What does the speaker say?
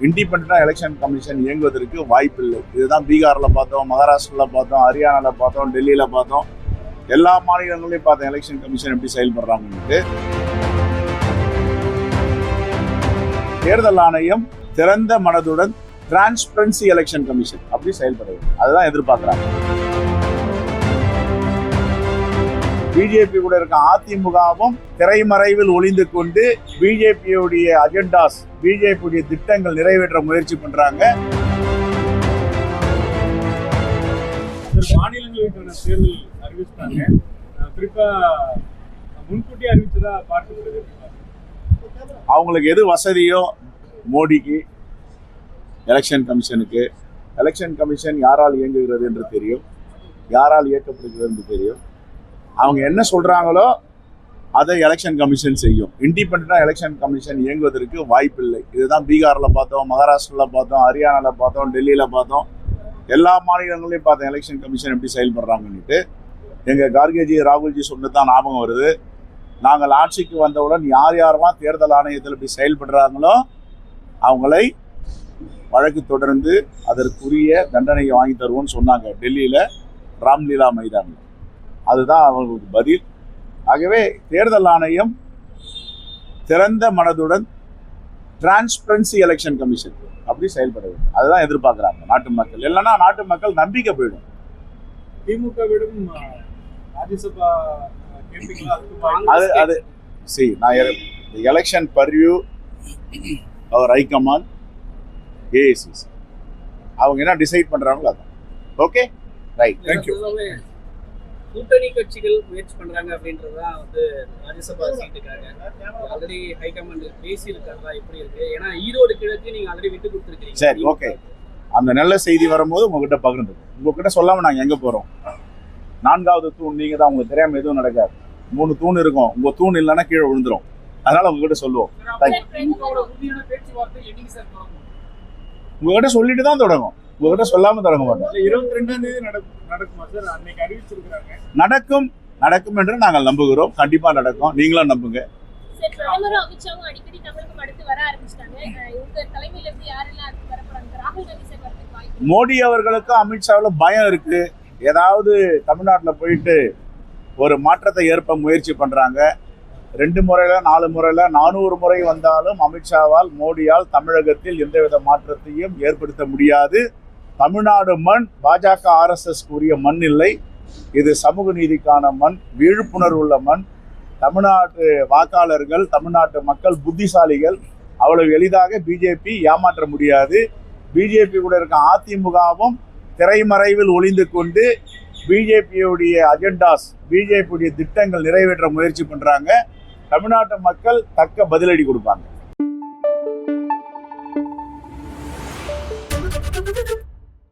இண்டிபெண்ட்டாக election commission இயங்குவதற்கு வாய்ப்பில்லை. இதுதான் பீகாரில் பார்த்தோம் மகாராஷ்டிராவில் பார்த்தோம் ஹரியானாவில் பார்த்தோம் டெல்லியில் பார்த்தோம். எல்லா மாநிலங்களையும் பார்த்தோம் எலெக்ஷன் கமிஷன் எப்படி செயல்படுறாங்கன்ட்டு. தேர்தல் ஆணையம் திறந்த மனதுடன் டிரான்ஸ்பரன்சி எலெக்ஷன் கமிஷன் அப்படி செயல்படுது. அதுதான் எதிர்பார்க்குறாங்க. பிஜேபி கூட இருக்க அதிமுகவும் திரைமறைவில் ஒளிந்து கொண்டு பிஜேபியுடைய அஜெண்டாஸ் பிஜேபியுடைய திட்டங்கள் நிறைவேற்ற முயற்சி பண்றாங்க. மாநிலங்களுக்கான தேர்தல் அறிவிச்சிட்டாங்க. குறிப்பா முன்கூட்டி அறிவிச்சதா பார்க்கப்படுது அவங்களுக்கு எது வசதியோ மோடிக்கு எலெக்ஷன் கமிஷனுக்கு எலெக்ஷன் கமிஷன் யாரால் இயங்குகிறது என்று தெரியும். யாரால் இயக்கப்படுகிறது என்று தெரியும். அவங்க என்ன சொல்கிறாங்களோ அதை எலெக்ஷன் கமிஷன் செய்யும். இண்டிபெண்ட்டாக எலெக்ஷன் கமிஷன் இயங்குவதற்கு வாய்ப்பில்லை. இதுதான் பீகாரில் பார்த்தோம் மகாராஷ்டிராவில் பார்த்தோம் ஹரியானாவில் பார்த்தோம் டெல்லியில் பார்த்தோம். எல்லா மாநிலங்களையும் பார்த்தோம் எலெக்ஷன் கமிஷன் எப்படி செயல்படுறாங்கன்னுட்டு. எங்கள் கார்கேஜி ராகுல்ஜி சொன்னது தான் ஞாபகம் வருது. நாங்கள் ஆட்சிக்கு வந்தவுடன் யார் யாரெல்லாம் தேர்தல் ஆணையத்தில் இப்படி செயல்படுறாங்களோ அவங்களை வழக்கு தொடர்ந்து அதற்குரிய தண்டனையை வாங்கி தருவோம்னு சொன்னாங்க டெல்லியில் ராம்லீலா மைதானில் அதுதான் அவங்களுக்கு பதில். ஆகவே தேர்தல் ஆணையம் திறந்த மனதுடன் டிரான்ஸ்பரன்சி எலெக்ஷன் கமிஷன் அப்படி செயல்பட வேண்டும். அதுதான் எதிர்பார்க்குறாங்க நாட்டு மக்கள். இல்லைன்னா நாட்டு மக்கள் நம்பிக்கை போயிடும். திமுக விடும் அஹ், ராஜ்யசபா அது அது சி நான் எலெக்ஷன் பர்வியூ அவர் ஹைகமாண்ட் ஏஐசிசி அவங்க என்ன டிசைட் பண்றாங்களோ அதான். ஓகே ரைட் தேங்க்யூ கூட்டணி கட்சிகள் முயற்சி பண்றாங்க அப்படின்றதுதான் வந்து ராஜ்யசபா சீட்டுக்காக. ஆல்ரெடி ஹைகமாண்ட் பேசி இருக்காங்களா எப்படி இருக்கு? ஏன்னா ஈரோடு கிழக்கு நீங்க ஆல்ரெடி விட்டு கொடுத்துருக்கீங்க சரி, okay. அந்த நல்ல செய்தி வரும்போது உங்ககிட்ட பகிர்ந்து உங்ககிட்ட சொல்லாம நாங்க எங்க போறோம்? நான்காவது தூண் நீங்க தான் உங்களுக்கு தெரியாம எதுவும் நடக்காது. மூணு தூண் இருக்கும். உங்க தூண் இல்லைன்னா கீழே விழுந்துரும். அதனால உங்ககிட்ட சொல்லுவோம். உங்ககிட்ட சொல்லிட்டு தான் தொடங்கும். உங்ககிட்ட சொல்லாம தொடங்க மாட்டோம். இல்ல, இருபத்தி ரெண்டாம் தேதி நடக்கும் நடக்குமா சார்? அன்னைக்கு அறிவிச்சிருக்கிறாங்க. நடக்கும் நடக்கும் என்று நாங்கள் நம்புகிறோம். கண்டிப்பா நடக்கும். நீங்களும் நம்புங்க. மோடி அவர்களுக்கும் அமித்ஷாவில் பயம் இருக்கு. ஏதாவது தமிழ்நாட்டில் போயிட்டு ஒரு மாற்றத்தை ஏற்ப முயற்சி பண்றாங்க. ரெண்டு முறையில நாலு முறையில நானூறு முறை வந்தாலும் அமித்ஷாவால் மோடியால் தமிழகத்தில் எந்தவித மாற்றத்தையும் ஏற்படுத்த முடியாது. தமிழ்நாடு மண் பாஜக ஆர்எஸ்எஸ் கூறிய மண் இல்லை. இது சமூக நீதிக்கான மண் விழிப்புணர்வு உள்ள மண். தமிழ்நாட்டு வாக்காளர்கள் தமிழ்நாட்டு மக்கள் புத்திசாலிகள் அவ்வளவு எளிதாக பிஜேபி ஏமாற்ற முடியாது. பிஜேபி கூட இருக்க அதிமுகவும் திரைமறைவில் ஒளிந்து கொண்டு பிஜேபியுடைய அஜெண்டாஸ் பிஜேபியுடைய திட்டங்கள் நிறைவேற்ற முயற்சி பண்ணுறாங்க தமிழ்நாட்டு மக்கள் தக்க பதிலடி கொடுப்பாங்க.